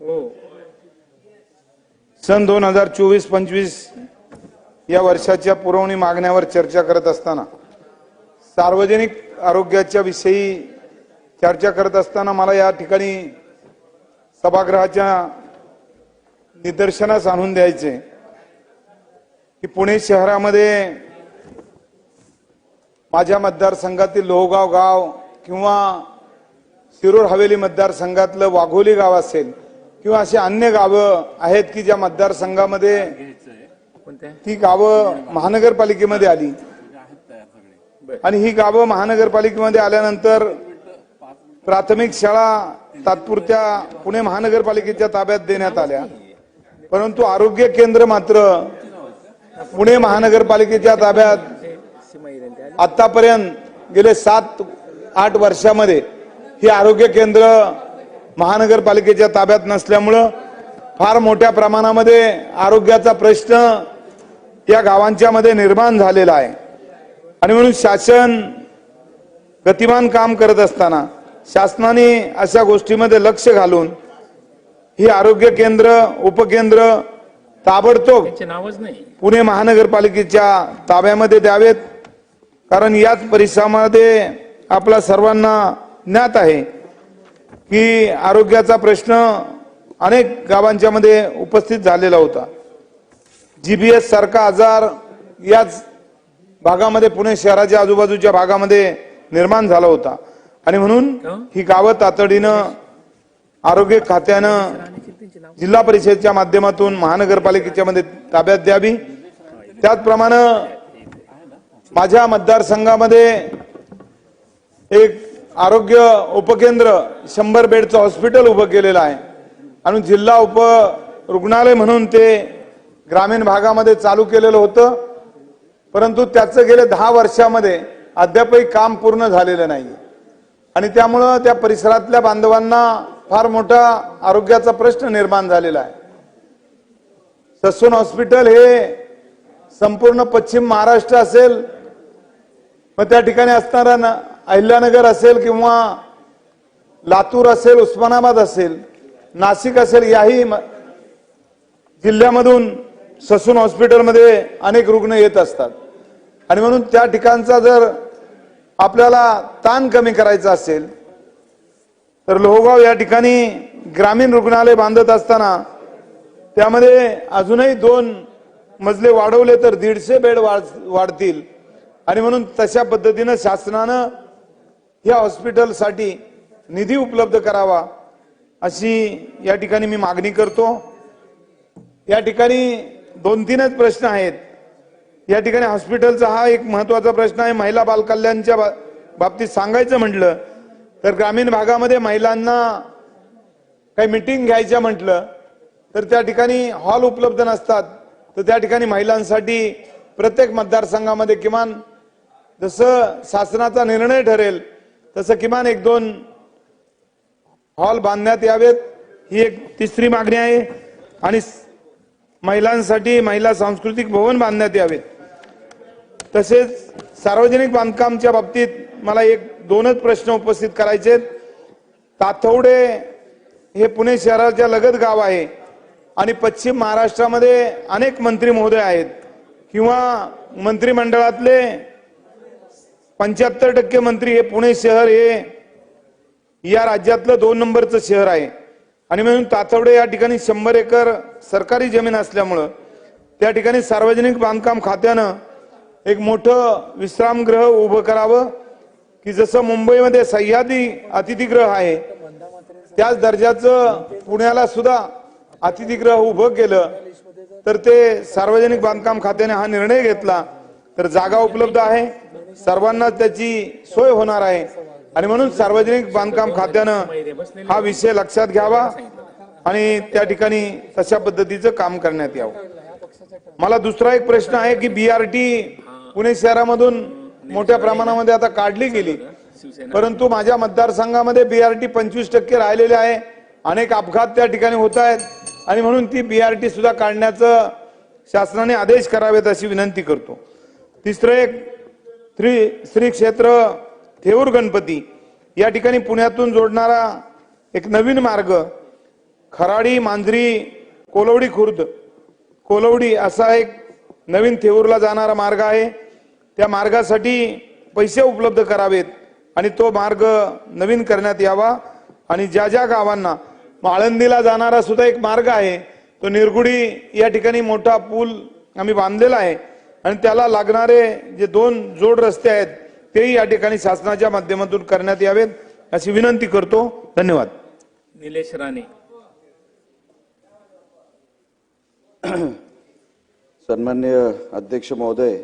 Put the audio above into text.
हो. सन दोन हजार चोवीस पंचवीस या वर्षाच्या पुरवणी मागण्यावर चर्चा करत असताना सार्वजनिक आरोग्याच्या विषयी चर्चा करत असताना मला या ठिकाणी सभागृहाच्या निदर्शनास आणून द्यायचे. की पुणे शहरामध्ये माझ्या मतदारसंघातील लोहगाव गाव किंवा शिरूर हवेली मतदारसंघातलं वाघोली गाव असेल किंवा अशी अन्य गावं आहेत की ज्या मतदारसंघामध्ये ती गावं महानगरपालिकेमध्ये आली. आणि ही गावं महानगरपालिकेमध्ये आल्यानंतर प्राथमिक शाळा तात्पुरत्या पुणे महानगरपालिकेच्या ताब्यात देण्यात आल्या. परंतु आरोग्य केंद्र मात्र पुणे महानगरपालिकेच्या ताब्यात आतापर्यंत गेले सात आठ वर्षामध्ये ही आरोग्य केंद्र महानगरपालिकेच्या ताब्यात नसल्यामुळं फार मोठ्या प्रमाणामध्ये आरोग्याचा प्रश्न या गावांच्या मध्ये निर्माण झालेला आहे. आणि म्हणून शासन गतिमान काम करत असताना शासनाने अशा गोष्टीमध्ये लक्ष घालून ही आरोग्य केंद्र उपकेंद्र ताबडतोब त्यांचे नावच नाही. पुणे महानगरपालिकेच्या ताब्यामध्ये द्यावेत. कारण याच परिसरामध्ये आपला सर्वांना ज्ञात आहे की आरोग्याचा प्रश्न अनेक गावांच्या मध्ये उपस्थित झालेला होता. जीबीएस सारखा आजार याच भागामध्ये पुणे शहराच्या आजूबाजूच्या भागामध्ये निर्माण झाला होता. आणि म्हणून ही गावं तातडीनं आरोग्य खात्यानं जिल्हा परिषदेच्या माध्यमातून महानगरपालिकेच्या मध्ये ताब्यात द्यावी. त्याचप्रमाणे माझ्या मतदारसंघामध्ये एक आरोग्य उपकेंद्र शंभर बेडचं हॉस्पिटल उभं केलेलं आहे. आणि जिल्हा उप रुग्णालय म्हणून ते ग्रामीण भागामध्ये चालू केलेलं होतं. परंतु त्याचं गेल्या दहा वर्षामध्ये अद्यापही काम पूर्ण झालेलं नाही. आणि त्यामुळं त्या परिसरातल्या बांधवांना फार मोठा आरोग्याचा प्रश्न निर्माण झालेला आहे. ससून हॉस्पिटल हे संपूर्ण पश्चिम महाराष्ट्र असेल मग त्या ठिकाणी असणारा अहिल्यानगर असेल किंवा लातूर असेल उस्मानाबाद असेल नाशिक असेल याही म- जिल्ह्यामधून ससून हॉस्पिटलमध्ये अनेक रुग्ण येत असतात. आणि म्हणून त्या ठिकाणचा जर आपल्याला ताण कमी करायचा असेल तर लोहगाव या ठिकाणी ग्रामीण रुग्णालय बांधत असताना त्यामध्ये अजूनही दोन मजले वाढवले तर दीडशे बेड वाढ- वाढतील. आणि म्हणून तशा पद्धतीनं शासनानं या हॉस्पिटलसाठी निधी उपलब्ध करावा अशी या ठिकाणी मी मागणी करतो. या ठिकाणी दोन तीनच प्रश्न आहेत. या ठिकाणी हॉस्पिटलचा हा एक महत्त्वाचा प्रश्न आहे. महिला बालकल्याणच्या बा- बाबतीत सांगायचं म्हटलं तर ग्रामीण भागामध्ये महिलांना काही मिटिंग घ्यायच्या म्हटलं तर त्या ठिकाणी हॉल उपलब्ध नसतात. तर त्या ठिकाणी महिलांसाठी प्रत्येक मतदारसंघामध्ये किमान जसं शासनाचा निर्णय ठरेल तसं किमान एक दोन हॉल बांधण्यात यावेत. ही एक तिसरी मागणी आहे. आणि महिलांसाठी महिला सांस्कृतिक भवन बांधण्यात यावेत. तसेच सार्वजनिक बांधकामच्या बाबतीत मला एक दोनच प्रश्न उपस्थित करायचे आहेत. ताथवडे हे पुणे शहराच्या लगत गाव आहे. आणि पश्चिम महाराष्ट्रामध्ये अनेक मंत्री महोदय आहेत. किंवा मंत्रिमंडळातले पंच्याहत्तर टक्के मंत्री हे पुणे शहर हे या राज्यातलं दोन नंबरचं शहर आहे. आणि म्हणून तातवडे या ठिकाणी शंभर एकर सरकारी जमीन असल्यामुळं त्या ठिकाणी सार्वजनिक बांधकाम खात्यानं एक मोठं विश्रामगृह उभं करावं की जसं मुंबईमध्ये सह्याद्री अतिथीगृह आहे त्याच दर्जाचं पुण्याला सुद्धा अतिथीगृह उभं केलं तर ते सार्वजनिक बांधकाम खात्याने हा निर्णय घेतला. तर जागा उपलब्ध आहे. सर्वांना त्याची सोय होणार आहे. आणि म्हणून सार्वजनिक बांधकाम खात्यानं हा विषय लक्षात घ्यावा आणि त्या ठिकाणी तशा पद्धतीचं काम करण्यात यावं. मला दुसरा एक प्रश्न आहे की बीआरटी पुणे शहरामधून मोठ्या प्रमाणामध्ये आता काढली गेली. परंतु माझ्या मतदारसंघामध्ये बीआरटी पंचवीस टक्के राहिलेले आहे. अनेक अपघात त्या ठिकाणी होत आहेत. आणि म्हणून ती बीआरटी सुद्धा काढण्याचं शासनाने आदेश करावेत अशी विनंती करतो. तिसरं एक श्री श्री क्षेत्र थेऊर गणपती. या ठिकाणी पुण्यातून जोडणारा एक नवीन मार्ग खराडी मांजरी कोलवडी खुर्द. कोलवडी असा एक नवीन थेऊरला जाणारा मार्ग आहे. त्या मार्गासाठी पैसे उपलब्ध करावेत आणि तो मार्ग नवीन करण्यात यावा. आणि ज्या ज्या गावांना माळंदीला आळंदीला जाणारा सुद्धा एक मार्ग आहे तो निरगुडी या ठिकाणी मोठा पूल आम्ही बांधलेला आहे. आणि त्याला लागणारे जे दोन जोड रस्ते आहेत तेही या ठिकाणी शासनाच्या माध्यमातून करण्यात यावेत अशी विनंती करतो. धन्यवाद. निलेश राणे. सन्मान्य अध्यक्ष महोदय